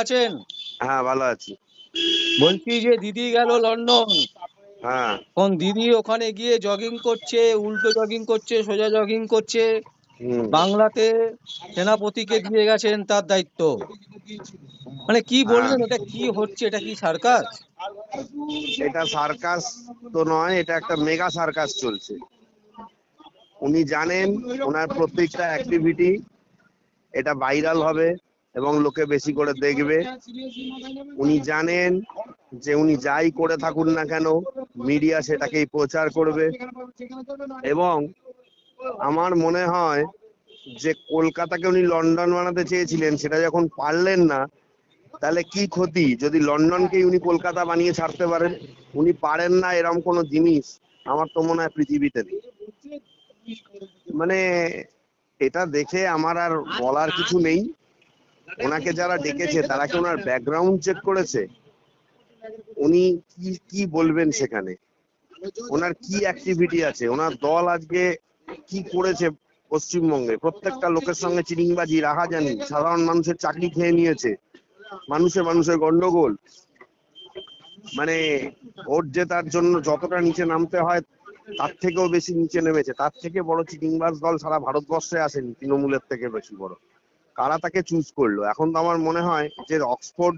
আছেন? হ্যাঁ ভালো আছি। বলছি যে দিদি গেল লন্ডন। হ্যাঁ। কোন দিদি ওখানে গিয়ে জগিং করছে উল্টো জগিং করছে সোজা জগিং করছে। বাংলাতে সেনাপতিকে দিয়ে গেছেন তার দায়িত্ব। মানে কি বলবেন হ্যাঁ। এটা কি হচ্ছে এটা কি সার্কাস? এটা সার্কাস তো নয় এটা একটা মেগা সার্কাস চলছে। উনি জানেন ওনার প্রত্যেকটা অ্যাক্টিভিটি এটা ভাইরাল হবে। এবং লোকে বেশি করে দেখবে। উনি জানেন যে উনি যাই করে থাকুন না কেন, মিডিয়া সেটাকেই প্রচার করবে। এবং আমার মনে হয় যে কলকাতাকে উনি লন্ডন বানাতে চেয়েছিলেন, সেটা যখন পারলেন না, তাহলে কি ক্ষতি? যদি লন্ডনকেই উনি কলকাতা বানিয়ে ছাড়তে পারেন, উনি পারেন না এরকম কোনো জিনিস আমার তো মনে হয় পৃথিবীতে নেই। মানে এটা দেখে আমার আর বলার কিছু নেই। ওনাকে যারা ডেকেছে তারা কি ওনার ব্যাকগ্রাউন্ড চেক করেছে? উনি কি কি বলবেন সেখানে? ওনার কি অ্যাক্টিভিটি আছে? ওনার দল আজকে কি করেছে পশ্চিমবঙ্গে? প্রত্যেকটা লোকের সঙ্গে চিরিংবাজি রাহাজানি সাধারণ মানুষের চাকরি খেয়ে নিয়েছে। মানুষে মানুষের গন্ডগোল। মানে ভোট জেতার জন্য যতটা নিচে নামতে হয় তার থেকেও বেশি নিচে নেমেছে। তার থেকে বড় চিটিংবাজ দল সারা ভারতবর্ষে আসেনি তৃণমূলের থেকে বেশি বড়। কারা তাকে চুজ করল? এখন তো আমার মনে হয় যে অক্সফোর্ড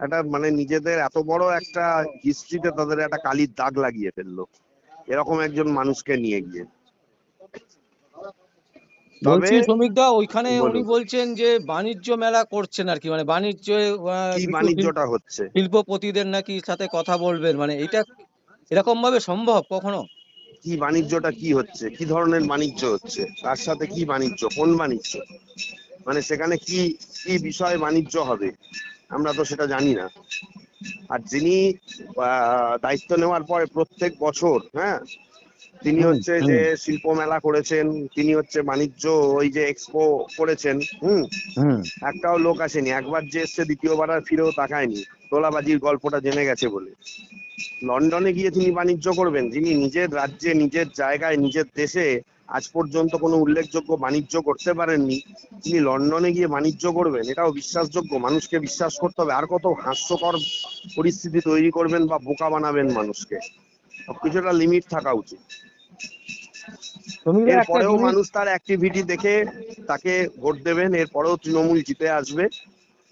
একটা মানে নিজেদের এত বড় একটা হিস্ট্রিতে তাদের একটা কালির দাগ লাগিয়ে ফেলল। এরকম একজন মানুষকে নিয়ে গিয়ে। বলছি শ্রমিক দা ওইখানে উনি বলছেন যে বাণিজ্য মেলা করছেন আর কি মানে বাণিজ্য কি বাণিজ্যটা হচ্ছে? শিল্পপতিদের নাকি সাথে কথা বলবেন মানে এটা এরকম ভাবে সম্ভব কখনো? কি বাণিজ্যটা কি হচ্ছে? কি ধরনের বাণিজ্য হচ্ছে? তার সাথে কি বাণিজ্য? কোন বাণিজ্য? মানে সেখানে কি কি বিষয়ে বাণিজ্য হবে? আমরা তো সেটা জানি না। আর যিনি দায়িত্ব নেওয়ার পরে প্রত্যেক বছর হ্যাঁ তিনি হচ্ছে যে শিল্প মেলা করেছেন তিনি হচ্ছে বাণিজ্য ওই যে এক্সপো করেছেন হুম হুম। একটাও লোক আসেনি। একবার যে এসছে দ্বিতীয়বার আর ফিরেও তাকায়নি। তোলাবাজির গল্পটা জেনে গেছে বলে। লন্ডনে গিয়ে তিনি বাণিজ্য করবেন যিনি নিজের রাজ্যে নিজের জায়গায় নিজের দেশে আজ পর্যন্ত কোনো উল্লেখযোগ্য বাণিজ্য করতে পারেননি। তিনি লন্ডনে গিয়ে বাণিজ্য করবেন এটাও বিশ্বাসযোগ্য। মানুষকে বিশ্বাস করতে হবে। আর কত হাস্যকর পরিস্থিতি তৈরি করবেন বা বোকা বানাবেন মানুষকে। সবকিছু একটা লিমিট থাকা উচিত। এরপরেও মানুষ তার অ্যাক্টিভিটি দেখে তাকে ভোট দেবেন। এরপরেও তৃণমূল জিতে আসবে।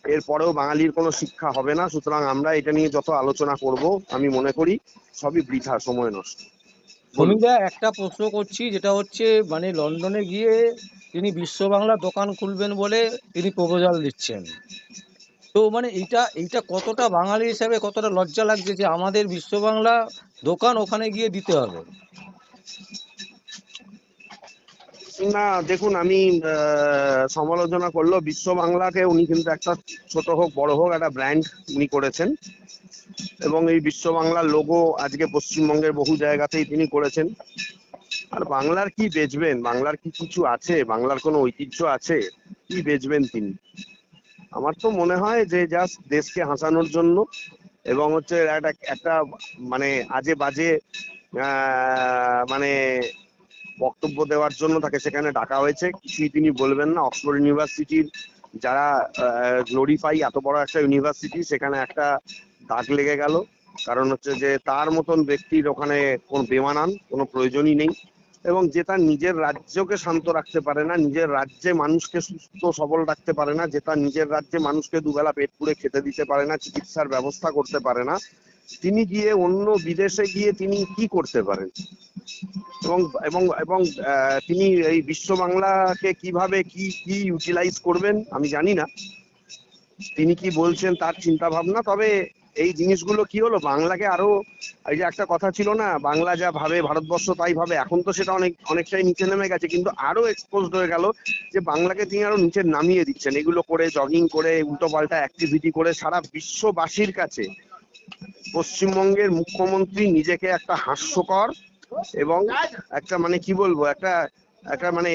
এরপরেও বাঙালির কোনো শিক্ষা হবে না। সুতরাং আমরা এটা নিয়ে যত আলোচনা করব আমি মনে করি সবই বৃথা সময় নষ্ট। শ্রমিক দা একটা প্রশ্ন করছি যেটা হচ্ছে মানে লন্ডনে গিয়ে তিনি বিশ্ব বাংলা দোকান খুলবেন বলে তিনি প্রপোজাল দিচ্ছেন। তো মানে এইটা এইটা কতটা বাঙালি হিসাবে কতটা লজ্জা লাগছে যে আমাদের বিশ্ব বাংলা দোকান ওখানে গিয়ে দিতে হবে? না দেখুন আমি আহ, সমালোচনা করল বিশ্ব বাংলাকে উনি কিন্তু একটা ছোট হোক বড় হোক একটা ব্র্যান্ড উনি করেছেন। এবং এই বিশ্ব বাংলার লোগো আজকে পশ্চিমবঙ্গের বহু জায়গাতেই তিনি করেছেন। আর বাংলার কি বেচবেন? বাংলার কি কিছু আছে? বাংলার কোনো ঐতিহ্য আছে? কি বেচবেন তিনি? আমার তো মনে হয় যে জাস্ট দেশকে হাসানোর জন্য এবং হচ্ছে একটা একটা মানে আজে বাজে মানে বক্তব্য দেওয়ার জন্য তাকে সেখানে ডাকা হয়েছে। কিছুই তিনি বলবেন না। অক্সফোর্ড ইউনিভার্সিটির যারা গ্লোরিফাই এত বড় একটা ইউনিভার্সিটি সেখানে একটা দাগ লেগে গেল। কারণ হচ্ছে যে তার মতন ব্যক্তির ওখানে কোন বেমানান, কোনো প্রয়োজনই নেই। এবং যে তার নিজের রাজ্যকে শান্ত রাখতে পারে না, নিজের রাজ্যে মানুষকে সুস্থ, সবল রাখতে পারে না, যে তার নিজের রাজ্যে মানুষকে দুবেলা পেট পুড়ে খেতে দিতে পারে না, চিকিৎসার ব্যবস্থা করতে পারে না, তিনি গিয়ে অন্য বিদেশে গিয়ে তিনি কি করতে পারেন? এবং এবং এবং তিনি এই বিশ্ব বাংলাকে কীভাবে কি কি ইউটিলাইজ করবেন আমি জানি না। তিনি কি বলছেন তার চিন্তা ভাবনা তবে এই জিনিসগুলো কি হলো? বাংলাকে আরও, এই যে একটা কথা ছিল না, বাংলা যা ভাবে, ভারতবর্ষ তাই ভাবে, এখন তো সেটা অনেক, অনেকটাই নিচে নেমে গেছে, কিন্তু আরও এক্সপোজড হয়ে গেল যে বাংলাকে তিনি আরও নিচে নামিয়ে দিচ্ছেন। এগুলো করে জগিং করে উল্টো পাল্টা অ্যাক্টিভিটি করে সারা বিশ্ববাসীর কাছে পশ্চিমবঙ্গের মুখ্যমন্ত্রী নিজেকে একটা হাস্যকর এবং একটা মানে কি বলব, একটা একটা মানে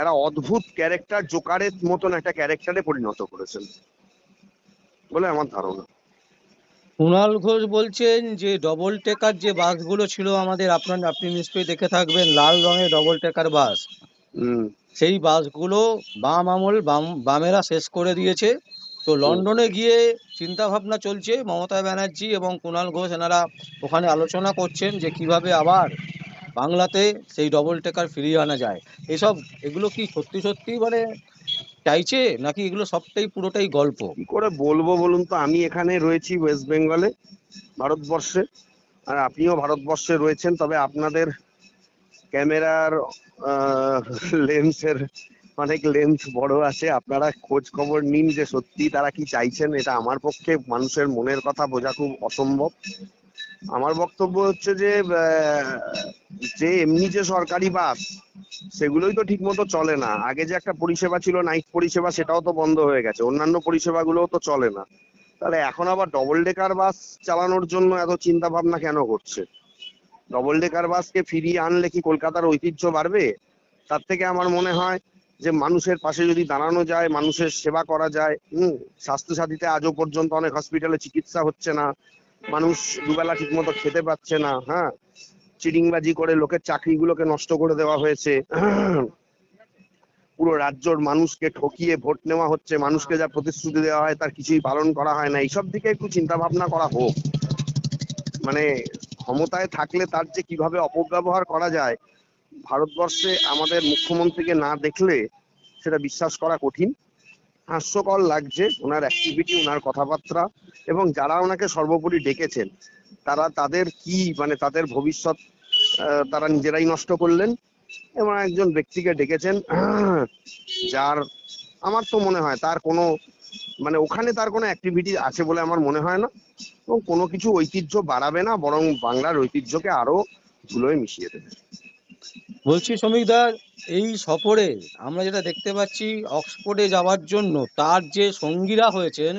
একটা অদ্ভুত ক্যারেক্টার জোকারের মতন একটা ক্যারেক্টারে পরিণত করেছেন। বলে আমার ধারণা। কুণাল ঘোষ বলছেন যে ডবল টেকার যে বাসগুলো ছিল আমাদের আপনার আপনি নিশ্চয়ই দেখে থাকবেন লাল রঙের ডবল টেকার বাস সেই বাসগুলো বাম আমল বাম বামেরা শেষ করে দিয়েছে। তো লন্ডনে গিয়ে চিন্তা ভাবনা চলছে মমতা ব্যানার্জি এবং কুণাল ঘোষ এনারা ওখানে আলোচনা করছেন যে কীভাবে আবার বাংলাতে সেই ডবল টেকার ফিরিয়ে আনা যায়। এসব এগুলো কি সত্যি সত্যি মানে চাইছে নাকি এগুলো সবটাই পুরোটাই গল্প? কি করে বলব বলুন তো? আমি এখানে রয়েছি ওয়েস্ট বেঙ্গলে ভারতবর্ষে। আর আপনিও ভারতবর্ষে রয়েছেন, তবে আপনাদের ক্যামেরার লেন্সের অনেক লেন্স বড় আছে। আপনারা খোঁজ খবর নিন যে সত্যি তারা কি চাইছেন, এটা আমার পক্ষে মানুষের মনের কথা বোঝা খুব অসম্ভব। আমার বক্তব্য হচ্ছে যে যে এমনি যে সরকারি বাস, সেগুলোই তো ঠিক মতো চলে না। আগে যে একটা পরিষেবা ছিল, নাইট পরিষেবা, সেটাও তো বন্ধ হয়ে গেছে। অন্যান্য পরিষেবাগুলোও তো চলে না। তাহলে এখন আবার ডবল ডেকার বাস চালানোর জন্য এত চিন্তা ভাবনা কেন করছে? ডবল ডেকার বাসকে ফিরিয়ে আনলে কি কলকাতার ঐতিহ্য বাড়বে? তার থেকে আমার মনে হয় যে মানুষের পাশে যদি দাঁড়ানো যায়, মানুষের সেবা করা যায়, হুম, স্বাস্থ্যসাথীতে আজও পর্যন্ত অনেক হসপিটালে চিকিৎসা হচ্ছে না। মানুষ দুবেলা ঠিক মতো খেতে পাচ্ছে না হ্যাঁ? চিটিংবাজি করে লোকের চাকরিগুলোকে নষ্ট করে দেওয়া হয়েছে। পুরো রাজ্যর মানুষকে ঠকিয়ে ভোট নেওয়া হচ্ছে, মানুষকে যা প্রতিশ্রুতি দেওয়া হয় তার কিছুই পালন করা হয় না। এইসব দিকে একটু চিন্তা ভাবনা করা হোক। মানে ক্ষমতায় থাকলে তার যে কীভাবে অপব্যবহার করা যায়, ভারতবর্ষে আমাদের মুখ্যমন্ত্রীকে না দেখলে সেটা বিশ্বাস করা কঠিন। হাস্যকর লাগছে ওনার অ্যাক্টিভিটি ওনার কথাবার্তা এবং যারা ওনাকে সর্বোপরি ডেকেছেন, তারা তাদের কি মানে তাদের ভবিষ্যৎ তারা নিজেরাই নষ্ট করলেন? এবং একজন ব্যক্তিকে ডেকেছেন, যার আমার তো মনে হয় তার কোনো মানে ওখানে তার কোনো অ্যাক্টিভিটি আছে বলে আমার মনে হয় না। এবং কোনো কিছু ঐতিহ্য বাড়াবে না, বরং বাংলার ঐতিহ্যকে আরও ধুলোয় মিশিয়ে দেবে। বলছি শ্রমিকদা এই সফরে আমরা যেটা দেখতে পাচ্ছি অক্সফোর্ডে যাওয়ার জন্য, তার যে সঙ্গীরা হয়েছেন,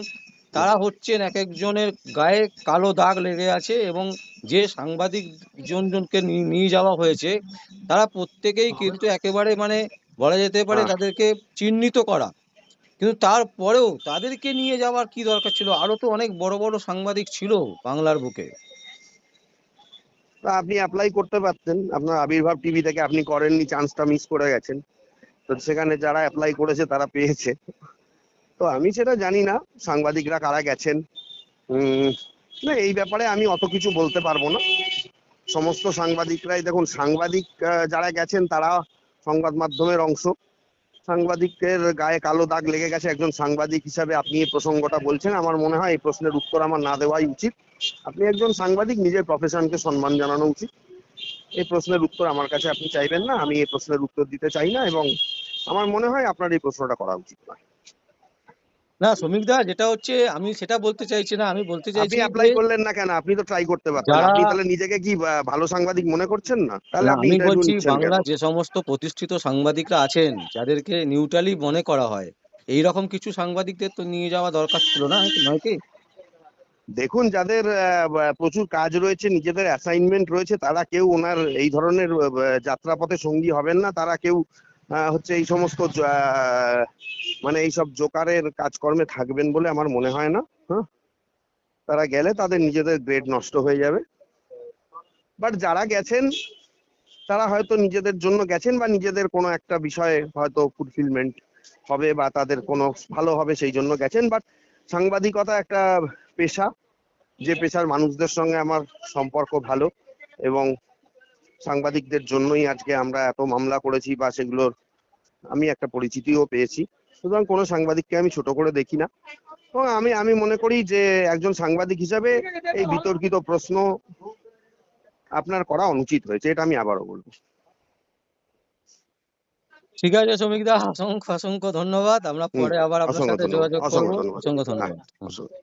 তারা হচ্ছেন এক একজনের গায়ে কালো দাগ লেগে আছে এবং যে সাংবাদিক জনজনকে নিয়ে যাওয়া হয়েছে, তারা প্রত্যেকেই কিন্তু একেবারে মানে বলা যেতে পারে। তাদেরকে চিহ্নিত করা কিন্তু তারপরেও তাদেরকে নিয়ে যাওয়ার কি দরকার ছিল আরও তো অনেক বড় বড় সাংবাদিক ছিল বাংলার বুকে তা আপনি অ্যাপ্লাই করতে পারতেন। আপনার আবির্ভাব টিভি থেকে আপনি করেননি চান্সটা মিস করে গেছেন। তো সেখানে যারা অ্যাপ্লাই করেছে তারা পেয়েছে। তো আমি সেটা জানি না, সাংবাদিকরা কারা গেছেন। না, এই ব্যাপারে আমি অত কিছু বলতে পারব না। সমস্ত সাংবাদিকরাই, দেখুন, সাংবাদিক যারা গেছেন তারা সংবাদ মাধ্যমের অংশ। সাংবাদিকের গায়ে কালো দাগ লেগে গেছে একজন সাংবাদিক হিসাবে আপনি এই প্রসঙ্গটা বলছেন। আমার মনে হয় এই প্রশ্নের উত্তর আমার না দেওয়াই উচিত। আপনি একজন সাংবাদিক, নিজের প্রফেশনকে সম্মান জানানো উচিত। এই প্রশ্নের উত্তর আমার কাছে আপনি চাইবেন না, আমি এই প্রশ্নের উত্তর দিতে চাই না এবং আমার মনে হয় আপনার এই প্রশ্নটা করা উচিত নয়। না শ্রমিক শ্রমিকদা যেটা হচ্ছে আমি সেটা বলতে চাইছি না আমি বলতে আপনি চাইছি অ্যাপ্লাই যে করলেন না কেন? আপনি তো ট্রাই করতে পারতেন আপনি তাহলে নিজেকে কি ভালো সাংবাদিক মনে করছেন না? তাহলে আপনি আমি বলছি বাংলা যে সমস্ত প্রতিষ্ঠিত সাংবাদিকরা আছেন যাদেরকে নিউট্রালি মনে করা হয় এই রকম কিছু সাংবাদিকদের তো নিয়ে যাওয়া দরকার ছিল না নয় কি? দেখুন যাদের প্রচুর কাজ রয়েছে নিজেদের অ্যাসাইনমেন্ট রয়েছে তারা কেউ ওনার এই ধরনের যাত্রাপথে সঙ্গী হবেন না তারা কেউ হচ্ছে এই সমস্ত মানে এইসব জোকারের কাজকর্মে থাকবেন বলে আমার মনে হয় না হ্যাঁ? তারা গেলে তাদের নিজেদের গ্রেড নষ্ট হয়ে যাবে। বাট যারা গেছেন, তারা হয়তো নিজেদের জন্য গেছেন বা নিজেদের কোনো একটা বিষয়ে হয়তো ফুলফিলমেন্ট হবে বা তাদের কোনো ভালো হবে সেই জন্য গেছেন। বাট সাংবাদিকতা একটা পেশা, যে পেশার মানুষদের সঙ্গে আমার সম্পর্ক ভালো এবং সাংবাদিকদের জন্যই আজকে আমরা এত মামলা করেছি বা সেগুলোর আমি একটা পরিচিতিও পেয়েছি। সুতরাং কোনো সাংবাদিককে আমি ছোট করে দেখি না। এবং আমি আমি মনে করি যে একজন সাংবাদিক হিসাবে এই বিতর্কিত প্রশ্ন আপনার করা অনুচিত হয়েছে এটা আমি আবারও বলব। ঠিক আছে শ্রমিকদা অসংখ্য অসংখ্য ধন্যবাদ। আমরা পরে আবার আপনার সাথে যোগাযোগ করব। অসংখ্য হ্যাঁ, ধন্যবাদ। অসংখ্য।